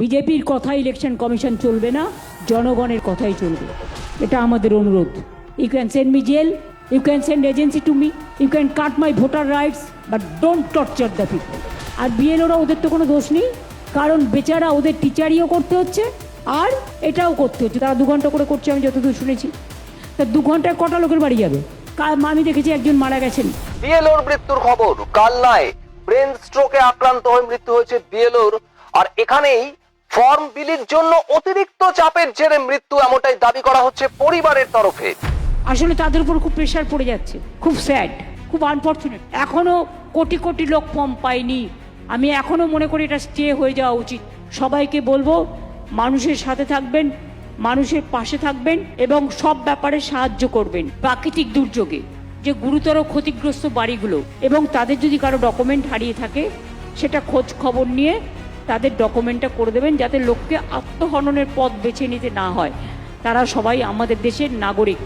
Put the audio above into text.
বিজেপির কথা election commission চলবে না, জনগণের কথাই চলবে। এটা আমাদের অনুরোধ। You can send me jail you can send agency to me you can cut my voter rights but don't torture the people আর বিএলওরা ওদের তো কোনো দোষ নেই, কারণ বেচারা ওদের টিচারিও করতে হচ্ছে, আর এটাও করতে হচ্ছে। তারা দু ঘণ্টা করে করছে, আমি যতদূর শুনেছি। তা দু ঘন্টায় কটা লোকের বাড়ি যাবে? আমি দেখেছি একজন মারা গেছেন। বিএলওর মৃত্যুর খবর। কালনায় ব্রেন স্ট্রোকে আক্রান্ত হয়ে মৃত্যু হয়েছে বিএলওর আর এখানেই ফর্ম বিলির জন্য অতিরিক্ত চাপের জেরে মৃত্যু এমনটাই দাবি করা হচ্ছে পরিবারের তরফে। আসলে তাদের উপর খুব প্রেশার পড়ে যাচ্ছে, খুব স্যাড খুব আনফর্চুনেট এখনও কোটি কোটি লোক ফর্ম পায়নি। আমি এখনও মনে করি এটা স্টে হয়ে যাওয়া উচিত। সবাইকে বলব, মানুষের সাথে থাকবেন, মানুষের পাশে থাকবেন এবং সব ব্যাপারে সাহায্য করবেন প্রাকৃতিক দুর্যোগে। যে গুরুতর ক্ষতিগ্রস্ত বাড়িগুলো এবং তাদের যদি কারও ডকুমেন্ট হারিয়ে থাকে, সেটা খোঁজ খবর নিয়ে তাদের ডকুমেন্টটা করে দেবেন যাতে লোককে আত্মহননের পথ বেছে নিতে না হয়। তারা সবাই আমাদের দেশের নাগরিক।